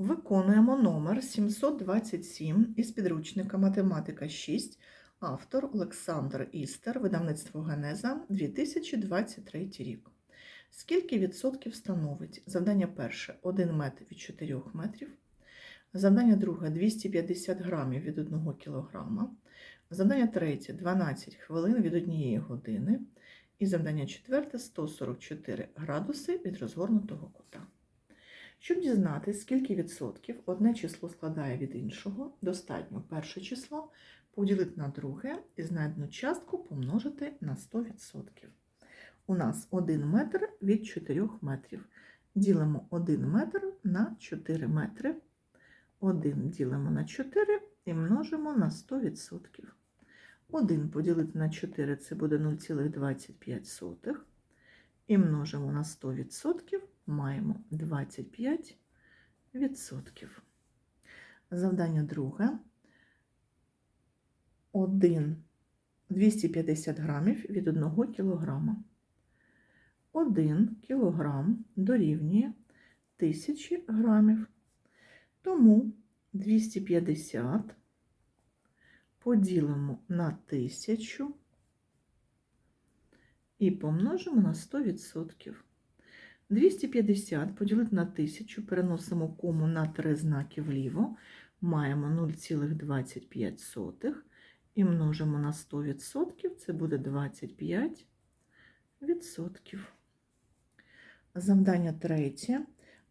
Виконуємо номер 727 із підручника Математика 6, автор Олександр Істер, видавництво Генеза, 2023 рік. Скільки відсотків становить? Завдання перше 1 метр від 4 метрів. Завдання друге 250 грамів від 1 кілограма. Завдання третє 12 хвилин від 1 години. І завдання четверте 144 градуси від розгорнутого кута. Щоб дізнатися, скільки відсотків одне число складає від іншого, достатньо перше число поділити на друге і знайдену частку помножити на 100%. У нас 1 метр від 4 метрів. Ділимо 1 метр на 4 метри. 1 ділимо на 4 і множимо на 100%. 1 поділити на 4 це буде 0,25. І множимо на 100%, маємо 25%. Завдання друге. 1 250 грамів від 1 кілограма. 1 кілограм дорівнює 1000 грамів. Тому 250 поділимо на 1000 і помножимо на 100%. 250 поділити на 1000, переносимо кому на три знаки вліво, маємо 0,25 і множимо на 100%, це буде 25%. Завдання третє.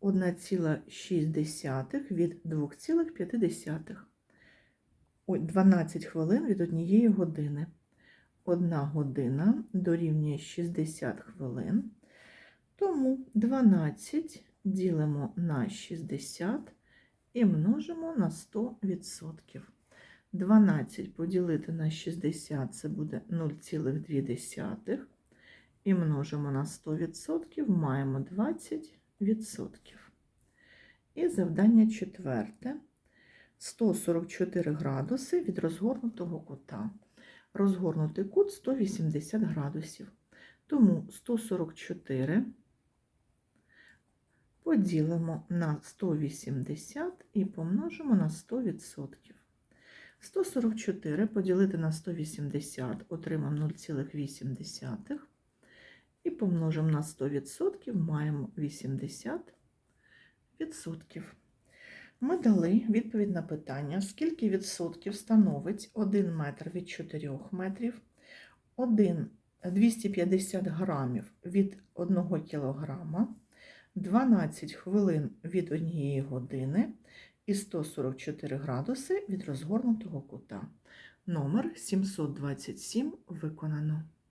1,6 від 2,5. 12 хвилин від однієї години. 1 година дорівнює 60 хвилин. Тому 12 ділимо на 60 і множимо на 100%. 12 поділити на 60 це буде 0,2. І множимо на 100%, маємо 20%. І завдання четверте. 144 градуси від розгорнутого кута. Розгорнутий кут 180 градусів. Тому 144 поділимо на 180 і помножимо на 100%. 144 поділити на 180 отримаємо 0,8. І помножимо на 100%, маємо 80%. Ми дали відповідь на питання, скільки відсотків становить 1 метр від 4 метрів, 1 250 грамів від 1 кілограма, 12 хвилин від 1 години і 144 градуси від розгорнутого кута. Номер 727 виконано.